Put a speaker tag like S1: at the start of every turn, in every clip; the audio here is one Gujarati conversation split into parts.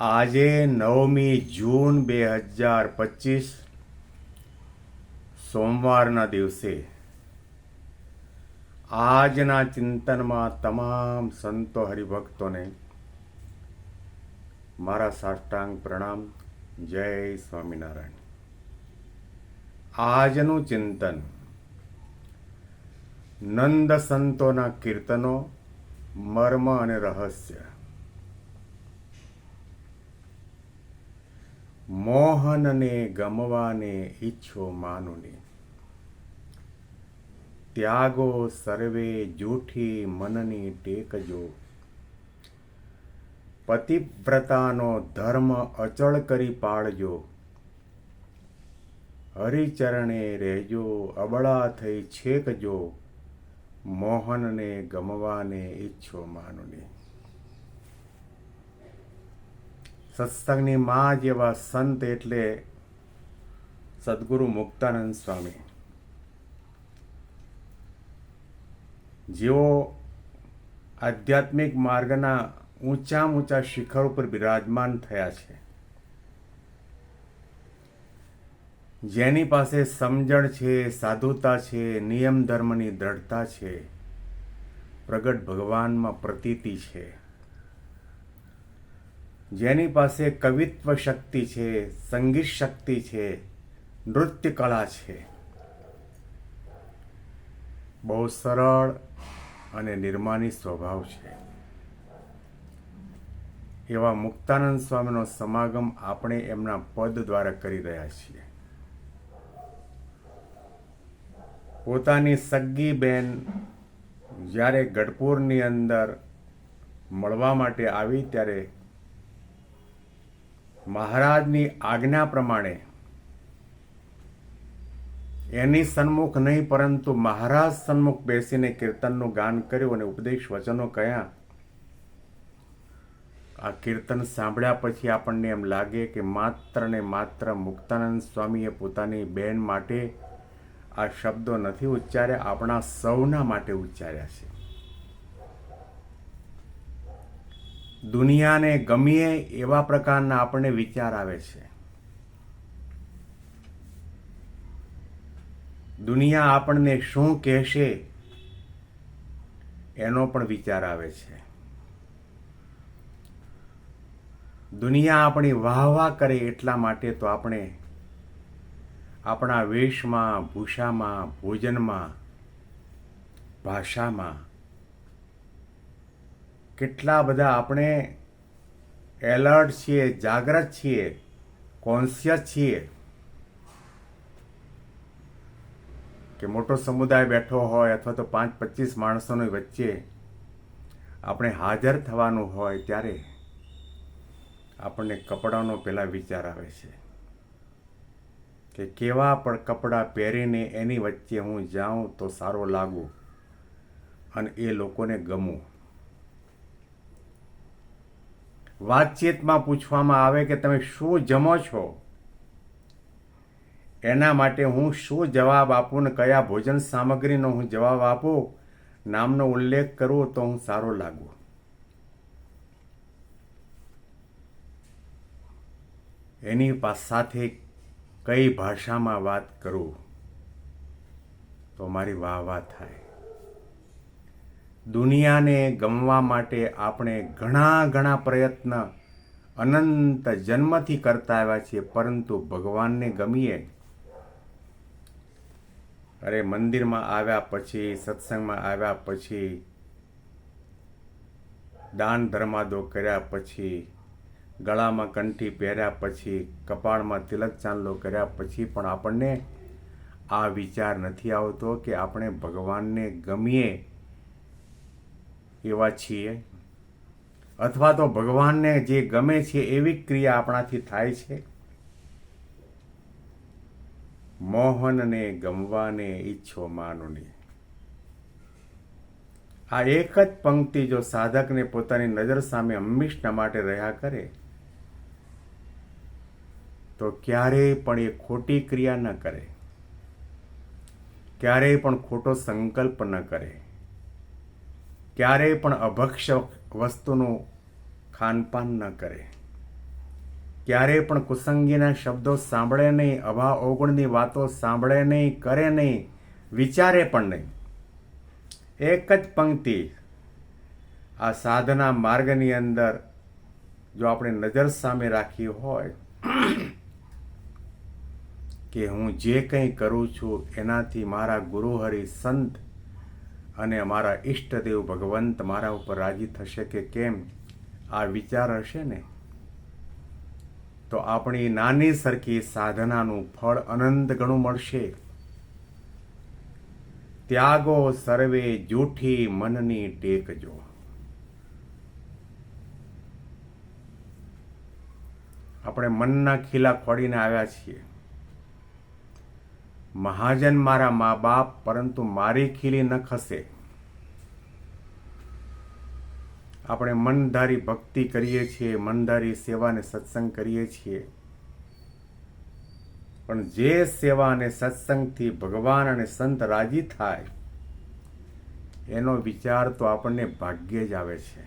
S1: આજે નવમી જૂન બે હજાર પચીસ, સોમવારના દિવસે આજના ચિંતનમાં તમામ સંતો હરિભક્તોને મારા સાષ્ટાંગ પ્રણામ. જય સ્વામિનારાયણ. આજનું ચિંતન નંદ સંતોના કીર્તનો, મર્મ અને રહસ્ય મોહનને ગમવાને ઈચ્છો માનુને. ત્યાગો સર્વે જૂઠી મનની ટેકજો. પતિવ્રતાનો ધર્મ અચળ કરી પાળજો હરિચરણે રહેજો, અબળા થઈ છેકજો. મોહનને ગમવાને ઈચ્છો માનુને. સત્સંગની માં જેવા સંત એટલે સદગુરુ મુક્તાનંદ સ્વામી. જેઓ આધ્યાત્મિક માર્ગના ઊંચા ઊંચા શિખર ઉપર બિરાજમાન થયા છે. જેની પાસે સમજણ છે, સાધુતા છે, નિયમ ધર્મની દ્રઢતા છે, પ્રગટ ભગવાનમાં પ્રતીતિ છે. જેની પાસે કવિત્વ શક્તિ છે, સંગીત શક્તિ છે નૃત્ય કળા છે. બહુ સરળ અને નિર્માની સ્વભાવ છે. એવા મુક્તાનંદ સ્વામીનો સમાગમ આપણે એમના પદ દ્વારા કરી રહ્યા છીએ. પોતાની સગ્ગી બેન જ્યારે ગઢપુરની અંદર મળવા માટે આવી, ત્યારે મહારાજની આજ્ઞા પ્રમાણે. એની સન્મુખ નહીં, પરંતુ મહારાજ સન્મુખ બેસીને કીર્તનનું ગાન કર્યું અને ઉપદેશ વચનો કયા. આ કીર્તન સાંભળ્યા પછી આપણને એમ લાગે કે માત્ર ને માત્ર મુક્તાનંદ સ્વામીએ પોતાની બહેન માટે આ શબ્દો નથી ઉચ્ચાર્યા, આપણા સૌના માટે ઉચ્ચાર્યા છે. દુનિયાને ગમીએ એવા પ્રકારના આપણને વિચાર આવે છે. દુનિયા આપણને શું કહેશે એનો પણ વિચાર આવે છે. દુનિયા આપણી વાહ વાહ કરે એટલા માટે તો આપણે આપણા વેશમાં, ભૂષામાં, ભોજનમાં, ભાષામાં કેટલા બધા આપણે એલર્ટ છીએ, જાગ્રત છીએ કોન્શિયસ છીએ કે મોટો સમુદાય બેઠો હોય અથવા તો પાંચ પચીસ માણસોની વચ્ચે આપણે હાજર થવાનું હોય ત્યારે આપણને કપડાનો પહેલાં વિચાર આવે છે કે કેવા પણ કપડાં પહેરીને એની વચ્ચે હું જાઉં તો સારો લાગું અને એ લોકોને ગમું. વાતચીતમાં પૂછવામાં આવે કે તમે શું જમો છો? એના માટે હું શું જવાબ આપું ને કયા ભોજન સામગ્રીનો હું જવાબ આપું નામનો ઉલ્લેખ કરું તો હું સારો લાગુ. એની સાથે કઈ ભાષામાં વાત કરું તો મારી વાહ વાહ થાય. દુનિયાને ગમવા માટે આપણે ઘણા ઘણા પ્રયત્ન અનંત જન્મથી કરતા આવ્યા છીએ, પરંતુ ભગવાનને ગમીએ અરે, મંદિરમાં આવ્યા પછી, સત્સંગમાં આવ્યા પછી, દાન ધર્માદો કર્યા પછી, ગળામાં કંઠી પહેર્યા પછી, કપાળમાં તિલક ચાંદલો કર્યા પછી પણ આપણને આ વિચાર નથી આવતો કે આપણે ભગવાનને ગમીએ. એવા છીએ. અથવા તો ભગવાનને જે ગમે છે એવી ક્રિયા આપણાથી થાય છે. મોહનને ગમવાને ઈચ્છો માનુની. આ એક જ પંક્તિ જો સાધકને પોતાની નજર સામે હંમેશના માટે રહ્યા કરે, તો ક્યારેય પણ એ ખોટી ક્રિયા ન કરે. ક્યારેય પણ ખોટો સંકલ્પ ન કરે. ક્યારેય પણ અભક્ષ વસ્તુનું ખાનપાન ન કરે. ક્યારેય પણ કુસંગીના શબ્દો સાંભળે નહીં અભા અવગુણની વાતો સાંભળે નહીં, કરે નહીં, વિચારે પણ નહીં. એક જ પંક્તિ આ સાધના માર્ગની અંદર જો આપણે નજર સામે રાખી હોય કે હું જે કંઈ કરું છું એનાથી મારા ગુરુહરિ સંત અને અમારા ઈષ્ટદેવ ભગવંત મારા ઉપર રાજી થશે કે કેમ? આ વિચાર હશે ને? તો આપણી નાની સરખી સાધનાનું ફળ અનંત ગણું મળશે. ત્યાગો સર્વે જૂઠી મનની ટેકજો. આપણે મનના ખીલા ખોડીને આવ્યા છીએ. મહાજન મારા મા બાપ પરંતુ મારી ખીલી ન ખસે. આપણે મનધારી ભક્તિ કરીએ છીએ, મનધારી સેવા અને સત્સંગ કરીએ છીએ. પણ જે સેવા અને સત્સંગથી ભગવાન અને સંત રાજી થાય, એનો વિચાર તો આપણને ભાગ્યે જ આવે છે.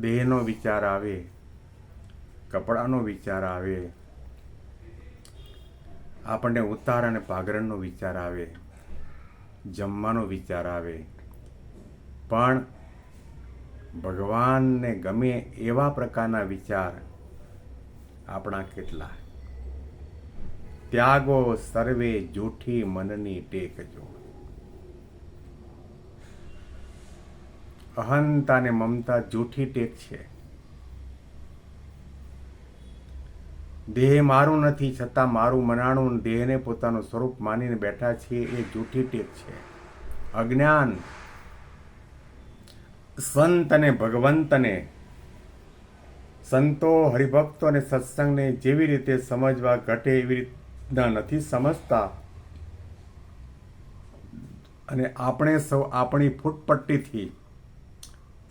S1: દેહનો વિચાર આવે, કપડાનો વિચાર આવે આપણને ઉતાર અને પાઘરણનો વિચાર આવે, જમવાનો વિચાર આવે. પણ ભગવાનને ગમે એવા પ્રકારના વિચાર આપણા કેટલા? ત્યાગો સર્વે જૂઠી મનની ટેકજો અહંતા ને મમતા જૂઠી ટેક છે. દેહ મારું નથી, છતાં મારું મનાણું દેહને પોતાનું સ્વરૂપ માનીને બેઠા છીએ એ જૂઠી ટેક છે. અજ્ઞાન સંત અને ભગવંતને, સંતો, હરિભક્તો અને સત્સંગને જેવી રીતે સમજવા ઘટે એવી રીતના નથી સમજતા. અને આપણે સૌ આપણી ફૂટપટ્ટીથી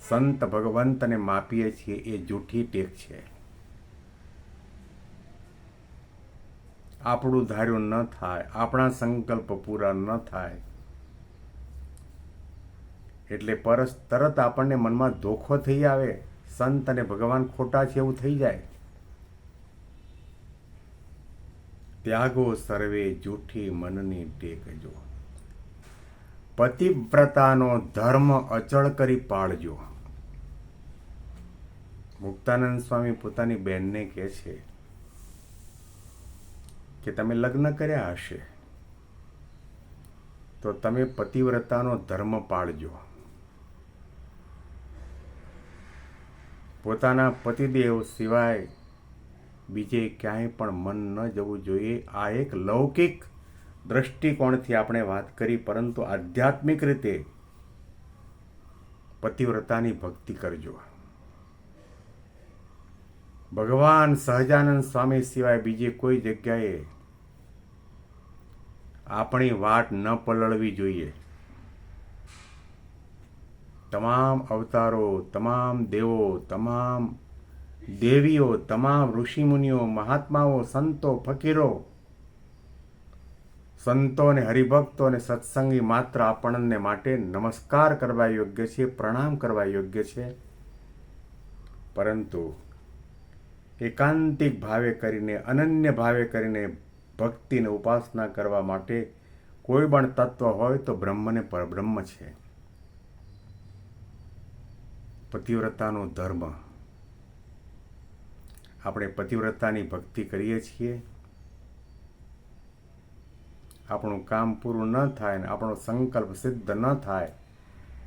S1: સંત, ભગવંતને માપીએ છીએ એ જૂઠી ટેક છે. આપણું ધાર્યું ન થાય, આપણા સંકલ્પ પૂરા ન થાય. એટલે પરસ તરત આપણને મનમાં ધોખો થઈ આવે, સંત અને ભગવાન ખોટા છે એવું થઈ જાય. ત્યાગો સર્વે જૂઠી મનની ટેકજો પતિવ્રતાનો ધર્મ અચળ કરી પાળજો મુક્તાનંદ સ્વામી પોતાની બહેનને કહે છે કે તમે લગ્ન કર્યા હશે, તો તમે પતિવ્રતાનો ધર્મ પાળજો. પોતાના પતિદેવ સિવાય બીજે ક્યાંય પણ મન ન જવું જોઈએ. આ એક લૌકિક દ્રષ્ટિકોણથી આપણે વાત કરી, પરંતુ આધ્યાત્મિક રીતે પતિવ્રતાની ભક્તિ કરજો. ભગવાન સહજાનંદ સ્વામી સિવાય બીજે કોઈ જગ્યાએ આપણી વાટ ન પલળવી જોઈએ. તમામ અવતારો, તમામ દેવો, તમામ દેવીઓ, તમામ ઋષિમુનિઓ, મહાત્માઓ, સંતો, ફકીરો, સંતો અને હરિભક્તો અને સત્સંગી માત્ર આપણને માટે નમસ્કાર કરવા યોગ્ય છે, પ્રણામ કરવા યોગ્ય છે. પરંતુ એકાંતિક ભાવે કરીને, અનન્ય ભાવે કરીને ભક્તિને ઉપાસના કરવા માટે કોઈ પણ તત્વ હોય તો બ્રહ્મને પરબ્રહ્મ છે. પતિવ્રતાનો ધર્મ. આપણે પતિવ્રતાની ભક્તિ કરીએ છીએ. આપણું કામ પૂરું ન થાય ને આપણો સંકલ્પ સિદ્ધ ન થાય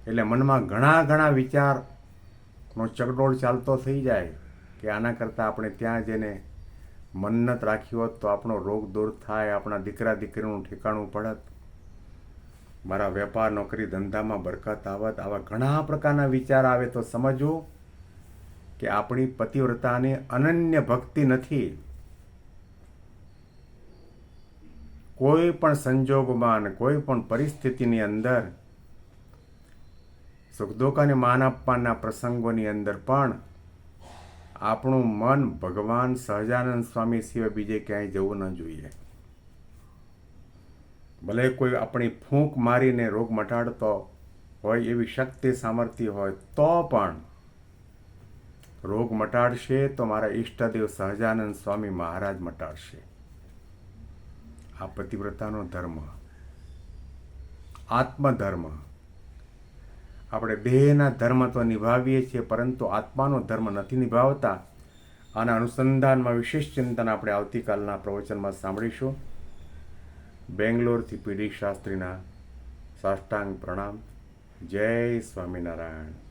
S1: એટલે મનમાં ઘણા ઘણા વિચારનો ચકડોળ ચાલતો થઈ જાય કે આના કરતાં આપણે ત્યાં જઈને મન્નત રાખી હોત તો આપણો રોગ દૂર થાય, આપણા દીકરા દીકરીનું ઠેકાણું પડત. મારા વેપાર, નોકરી ધંધામાં બરકત આવત. આવા ઘણા પ્રકારના વિચાર આવે તો સમજવું કે આપણી પતિવ્રતાને અનન્ય ભક્તિ નથી. કોઈ પણ સંજોગમાં અને કોઈ પણ પરિસ્થિતિની અંદર, સુખ દુઃખ અને માન આપવાના પ્રસંગોની અંદર પણ આપણું મન ભગવાન સહજાનંદ સ્વામી સિવાય બીજે ક્યાંય જવું ન જોઈએ. ભલે કોઈ આપણી ફૂંક મારીને રોગ મટાડતો હોય એવી શક્તિ સામર્થ્ય હોય, તો પણ રોગ મટાડશે તો મારા ઈષ્ટદેવ સહજાનંદ સ્વામી મહારાજ મટાડશે. આ પતિવ્રતાનો ધર્મ. આત્મધર્મ. આપણે દેહના ધર્મ તો નિભાવીએ છીએ, પરંતુ આત્માનો ધર્મ નથી નિભાવતા. આના અનુસંધાનમાં વિશેષ ચિંતન આપણે આવતીકાલના પ્રવચનમાં સાંભળીશું. બેંગ્લોરથી પીડી શાસ્ત્રીના સાષ્ટાંગ પ્રણામ. જય સ્વામિનારાયણ.